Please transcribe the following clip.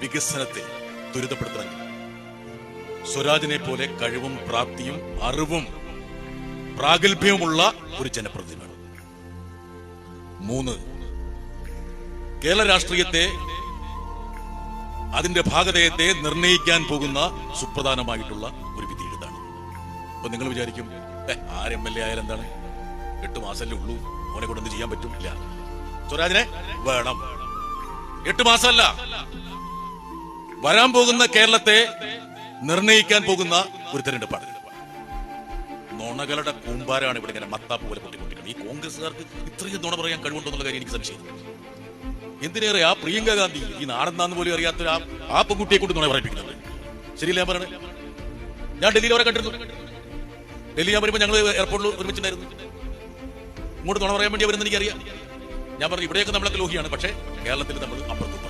വികസനത്തെ ത്വരിതപ്പെടുത്തണമെങ്കിൽ സ്വരാജിനെ പോലെ കഴിവും പ്രാപ്തിയും അറിവും പ്രാഗൽഭ്യവുമുള്ള ഒരു ജനപ്രതിനിധി വേണം മൂന്ന് കേരള രാഷ്ട്രീയത്തെ അതിന്റെ ഭാഗതയത്തെ നിർണയിക്കാൻ പോകുന്ന സുപ്രധാനമായിട്ടുള്ള ഒരു വിധി എഴുതാണ് അപ്പൊ നിങ്ങൾ വിചാരിക്കും "ഏ, ആര് എം എൽ എ ആയാലും എന്താണ്? എട്ട് മാസമല്ലേ ഉള്ളൂ മോനെ കൊണ്ട് ചെയ്യാൻ പറ്റും? ഇല്ല. സ്വരാജിനെ വേണം. എട്ട് മാസമല്ല വരാൻ പോകുന്ന കേരളത്തെ നിർണയിക്കാൻ പോകുന്ന ഒരു തെരഞ്ഞെടുപ്പാണ്. നുണകളുടെ കൂമ്പാരാണ് ഇവിടെ ഇങ്ങനെ മത്താപ്പ് പോലെ പൊട്ടിക്കൊണ്ടിരിക്കുന്നത്. ഈ കോൺഗ്രസ്സുകാർക്ക് ഇത്രയും നുണ പറയാൻ കഴിവുണ്ടെന്നുള്ള കാര്യം എനിക്ക് സംശയം എന്തിനേറെ ആ പ്രിയങ്ക ഗാന്ധി ഈ നാടെന്താന്ന് പോലും അറിയാത്ത ആ ആ പെൺകുട്ടിയെ കൊണ്ട് നുണ പറയിപ്പിക്കുന്നത്. ശരിയല്ല പറയണേ? ഞാൻ ഡൽഹിയിൽ അവരെ കണ്ടിരുന്നു. ഡൽഹി ഞാൻ വരുമ്പോൾ ഞങ്ങൾ എയർപോർട്ടിൽ ഒരുമിച്ചുണ്ടായിരുന്നു. ഇങ്ങോട്ട് നുണ പറയാൻ വേണ്ടി വരുന്ന എനിക്കറിയാം. ഞാൻ പറഞ്ഞു ഇവിടെയൊക്കെ നമ്മളൊക്കെ ലോഹിയാണ് പക്ഷേ കേരളത്തിൽ നമ്മൾ അപ്പുറത്ത്